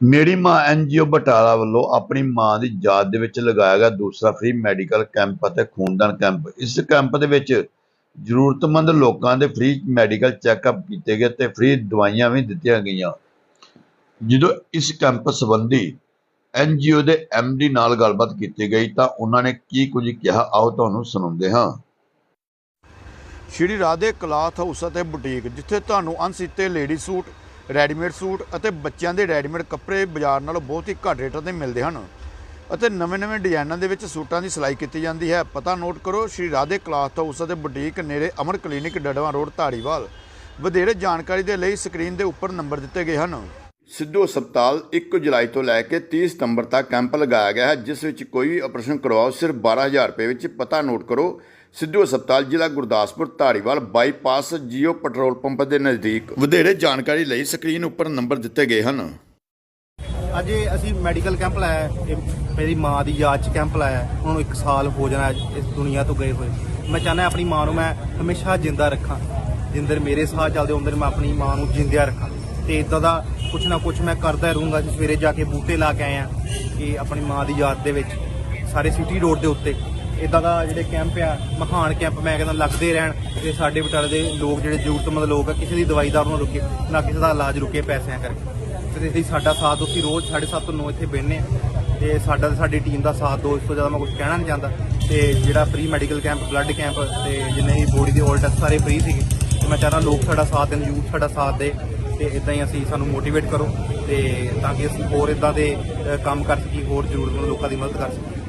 ਮੇਰੀ ਮਾਂ ਐਨਜੀਓ ਬਟਾਲਾ ਵੱਲੋਂ ਆਪਣੀ ਮਾਂ ਦੀ ਯਾਦ ਦੇ ਵਿੱਚ ਲਗਾਇਆ ਗਿਆ ਦੂਸਰਾ ਫ੍ਰੀ ਮੈਡੀਕਲ ਕੈਂਪ ਅਤੇ ਖੂਨਦਾਨ ਕੈਂਪ ਇਸ ਕੈਂਪ ਦੇ ਵਿੱਚ ਜ਼ਰੂਰਤਮੰਦ ਲੋਕਾਂ ਦੇ ਫ੍ਰੀ ਮੈਡੀਕਲ ਚੈੱਕਅਪ ਕੀਤੇ ਗਏ ਤੇ ਫ੍ਰੀ ਦਵਾਈਆਂ ਵੀ ਦਿੱਤੀਆਂ ਗਈਆਂ। ਜਦੋਂ ਇਸ ਕੈਂਪ ਸੰਬੰਧੀ ਐਨਜੀਓ ਦੇ ਡੀ ਨਾਲ ਗੱਲਬਾਤ ਕੀਤੀ ਗਈ ਤਾਂ ਉਹਨਾਂ ਨੇ ਕੀ ਕੁਝ ਕਿਹਾ, ਆਓ ਤੁਹਾਨੂੰ ਸੁਣਾਉਂਦੇ ਹਾਂ। ਸ਼੍ਰੀ ਰਾਧੇ ਕਲਾਥ ਹਾਊਸ ਅਤੇ ਬੁਟੀਕ, ਜਿੱਥੇ ਤੁਹਾਨੂੰ ਅਣਸੀਤੇ ਲੇਡੀ ਸੂਟ ਰੈਡੀਮੇਡ ਸੂਟ ਅਤੇ ਬੱਚਿਆਂ ਦੇ ਰੈਡੀਮੇਡ ਕੱਪੜੇ ਬਾਜ਼ਾਰ ਨਾਲੋਂ ਬਹੁਤ ਹੀ ਘੱਟ ਰੇਟਾਂ ਤੇ ਮਿਲਦੇ ਹਨ। ਅਤੇ ਨਵੇਂ-ਨਵੇਂ ਡਿਜ਼ਾਈਨਾਂ ਦੇ ਵਿੱਚ ਸੂਟਾਂ ਦੀ ਸਿਲਾਈ ਕੀਤੀ ਜਾਂਦੀ ਹੈ। ਪਤਾ ਨੋਟ ਕਰੋ, ਸ਼੍ਰੀ ਰਾਧੇ ਕਲਾਥ ਹਾਊਸ ਅਤੇ ਬੁਟੀਕ ਨੇੜੇ ਅਮਰ ਕਲੀਨਿਕ ਡੜਵਾ ਰੋਡ, ਧਾਰੀਵਾਲ। ਵਧੇਰੇ ਜਾਣਕਾਰੀ ਦੇ ਲਈ ਸਕਰੀਨ ਦੇ ਉੱਪਰ ਨੰਬਰ ਦਿੱਤੇ ਗਏ ਹਨ। ਸਿੱਧੂ ਹਸਪਤਾਲ 1 ਜੁਲਾਈ ਤੋਂ ਲੈ ਕੇ 30 ਸਤੰਬਰ ਤੱਕ ਕੈਂਪ ਲਗਾਇਆ ਗਿਆ ਹੈ, ਜਿਸ ਵਿੱਚ ਕੋਈ ਵੀ ਆਪਰੇਸ਼ਨ ਕਰਵਾਓ, ਸਿਰਫ 12000 ਰੁਪਏ ਵਿੱਚ। ਪਤਾ ਨੋਟ ਕਰੋ ਸਿੱਧੂ ਹਸਪਤਾਲ ਜ਼ਿਲ੍ਹਾ Gurdaspur Dhariwal bypass Jio petrol pump ਦੇ ਨਜ਼ਦੀਕ ਵਧੇਰੇ ਜਾਣਕਾਰੀ ਲਈ ਸਕਰੀਨ ਉੱਪਰ ਨੰਬਰ ਦਿੱਤੇ ਗਏ ਹਨ। ਅੱਜ ਅਸੀਂ ਮੈਡੀਕਲ ਕੈਂਪ ਲਾਇਆ ਹੈ। ਇਹ ਮੇਰੀ ਮਾਂ ਦੀ ਯਾਦ ਚ ਕੈਂਪ ਲਾਇਆ ਹੈ। ਨੂੰ ਇੱਕ ਸਾਲ ਹੋ ਜਾਣਾ ਹੈ ਇਸ ਦੁਨੀਆ ਤੋਂ ਗਏ ਹੋਏ। ਮੈਂ ਚਾਹੁੰਦਾ ਆਪਣੀ ਮਾਂ ਨੂੰ ਮੈਂ ਹਮੇਸ਼ਾ ਜਿੰਦਾ ਰੱਖਾਂ। ਜਿੰਦਰ ਮੇਰੇ ਸਾਹ ਚੱਲਦੇ ਹੁੰਦੇ ਮੈਂ ਆਪਣੀ ਮਾਂ ਨੂੰ ਜਿੰਦਿਆ ਰੱਖਾਂ। ਤੇ ਇਦਾਂ ਦਾ ਕੁਛ ਨਾ ਕੁਛ ਮੈਂ ਕਰਦਾ ਰਹੂੰਗਾ ਜੀ। ਸਵੇਰੇ ਜਾ ਕੇ ਬੂਟੇ ਲਾ ਕੇ ਆਏ ਆ ਕਿ ਆਪਣੀ ਮਾਂ ਦੀ ਯਾਦ ਦੇ ਵਿੱਚ, ਸਾਰੇ ਸਿਟੀ ਰੋਡ ਦੇ ਉੱਤੇ ਇਦਾਂ ਦਾ ਜਿਹੜੇ ਕੈਂਪ ਆ, ਮਹਾਨ ਕੈਂਪ ਮੈਂ ਕਹਿੰਦਾ ਲੱਗਦੇ ਰਹਿਣ ਤੇ ਸਾਡੇ ਬਟਾਲੇ ਦੇ ਲੋਕ ਜਿਹੜੇ ਜ਼ਰੂਰਤਮੰਦ ਲੋਕ ਆ, ਕਿਸੇ ਦੀ ਦਵਾਈ ਦਾ ਨਾ ਰੁਕੇ, ਨਾ ਕਿਸੇ ਦਾ ਇਲਾਜ ਰੁਕੇ ਪੈਸਿਆਂ ਕਰਕੇ। ਤੇ ਅਸੀਂ ਸਾਡਾ ਸਾਥ ਅਸੀਂ ਰੋਜ਼ 7:30 ਤੋਂ 9 ਇੱਥੇ ਬਹਿੰਦੇ ਆ ਤੇ ਸਾਡਾ ਤੇ ਸਾਡੀ ਟੀਮ ਦਾ ਸਾਥ ਦੋ, ਇਸ ਤੋਂ ਜ਼ਿਆਦਾ ਮੈਂ ਕੁਝ ਕਹਿਣਾ ਨਹੀਂ ਚਾਹੁੰਦਾ। ਤੇ ਜਿਹੜਾ free medical camp blood camp ਤੇ ਜਿੰਨੇ ਵੀ ਬੋਡੀ ਦੇ ਆਲ ਟੈਸਟ ਸਾਰੇ ਫ੍ਰੀ ਸੀਗੇ। ਤੇ ਮੈਂ ਚਾਹਨਾ ਲੋਕ ਸਾਡਾ ਸਾਥ ਦੇਣ ਯੂਥ ਸਾਡਾ ਸਾਥ ਦੇ। ਤੇ ਇਦਾਂ ਹੀ ਅਸੀਂ ਸਾਨੂੰ ਮੋਟੀਵੇਟ ਕਰੋ ਤੇ ਤਾਂ ਕਿ ਅਸੀਂ ਹੋਰ ਇਦਾਂ ਦੇ ਕੰਮ ਕਰ ਸਕੀਏ, ਹੋਰ ਜ਼ਰੂਰਤਮੰਦ ਲੋਕਾਂ ਦੀ ਮਦਦ ਕਰ ਸਕੀਏ।